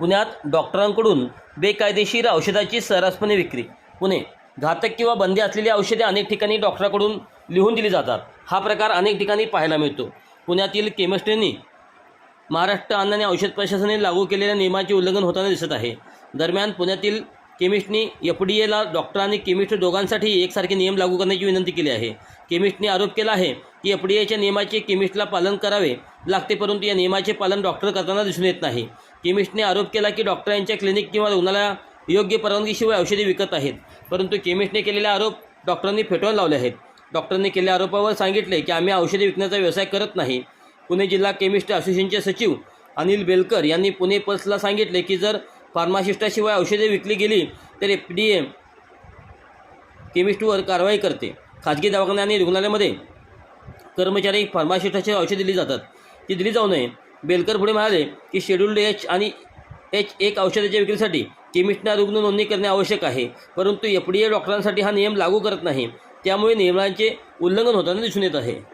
पुण्यात डॉक्टरांकडून बेकायदेशीर औषधाची सर्रासपणे विक्री. पुणे घातक किंवा बंदी असलेली औषधे अनेक ठिकाणी डॉक्टरांकडून लिहून दिली जातात. हा प्रकार अनेक ठिकाणी पाहायला मिळतो. पुण्यातील केमिस्ट्रीनी महाराष्ट्र अन्न आणि औषध प्रशासनाने लागू केलेल्या नियमांचे उल्लंघन होताना दिसत आहे. दरम्यान पुण्यातील केमिस्टनी एफ डी एला डॉक्टर आणि केमिस्ट दोघांसाठी एकसारखे नियम लागू करण्याची विनंती केली आहे. केमिस्टने आरोप केला आहे की एफ डी एच्या नियमाचे केमिस्टला पालन करावे लागते परंतु या नियमाचे पालन डॉक्टर करताना दिसून येत नाही. केमिस्टने आरोप केला की डॉक्टरांच्या क्लिनिक किंवा रुग्णाला योग्य परवानगीशिवाय औषधे विकत आहेत परंतु केमिस्टने केलेले आरोप डॉक्टरांनी फेटाळून लावले आहेत. डॉक्टरांनी केलेल्या आरोपावर सांगितले की आम्ही औषधे विकण्याचा व्यवसाय करत नाही. पुणे जिल्हा केमिस्ट असोसिएशनचे सचिव अनिल बेलकर यांनी पुणे पल्सला सांगितले की जर फार्मासिस्टाशिवाय औषधे विकली गेली तर एफ डी ए केमिस्टवर कारवाई करते. खाजगी दवाखाने आणि रुग्णालयामध्ये कर्मचारी फार्मासिस्टाचे औषध दिली जातात. ती दिली जाऊ नये. बेलकर पुढे म्हणाले की शेड्युल्ड एच आणि एच एक औषधाच्या विक्रीसाठी केमिस्टना रुग्ण नोंदणी करणे आवश्यक आहे. परंतु एफ डी ए डॉक्टरांसाठी हा नियम लागू करत नाही. त्यामुळे नियमांचे उल्लंघन होताना दिसून येत आहे.